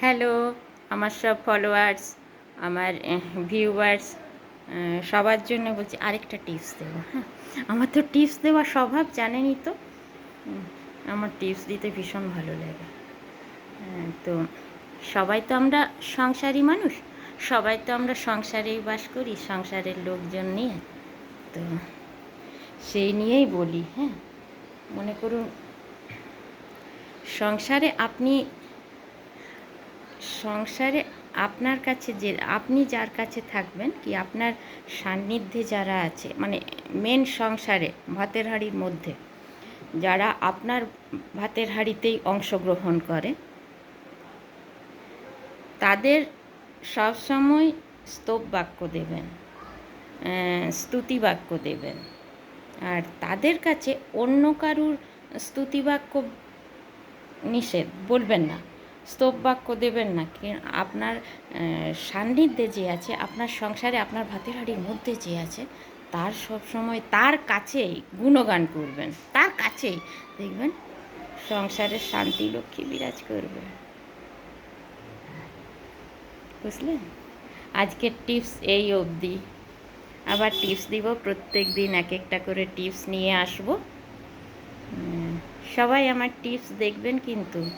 Hello, আমার সব followers আমার ভিউয়ার্স সবার জন্য বলছি আরেকটা টিপস দেবো হ্যাঁ। আমার তো টিপস দেওয়ার স্বভাব জানেনই তো? আমার টিপস দিতে ভীষণ ভালো লাগে। তো সবাই তো আমরা সংসারী মানুষ, সবাই তো আমরা সংসারেই বাস করি, সংসারের লোকজন নিয়ে। তো সেই নিয়েই বলি হ্যাঁ। মনে করুন, সংসারে আপনি সংসারে আপনার কাছে যে, আপনি যার কাছে থাকবেন কি আপনার সান্নিধ্যে যারা আছে মানে মেন সংসারে, ভাতের হাঁড়ির মধ্যে, যারা আপনার ভাতের হাঁড়িতেই অংশগ্রহণ করে, তাদের সবসময় স্তব বাক্য দেবেন স্তুতি বাক্য দেবেন। আর তাদের কাছে অন্য কারুর স্তুতি বাক্য নিষেধ, বলবেন না। স্তব বাক্য দেবেন না। আপনার সান্নিধ্যে যে আছে, আপনার সংসারে, আপনার ভাতের হাঁড়ির মধ্যে যে আছে, তার সব সময় তার কাছেই গুণগান করবেন। তার কাছেই। দেখবেন সংসারের শান্তি লক্ষ্মী বিরাজ করবে। বুঝলেন? আজকের টিপস এই অবধি। আবার টিপস দিব, প্রত্যেক দিন এক একটা করে টিপস নিয়ে আসব। সবাই আমার টিপস দেখবেন কিন্তু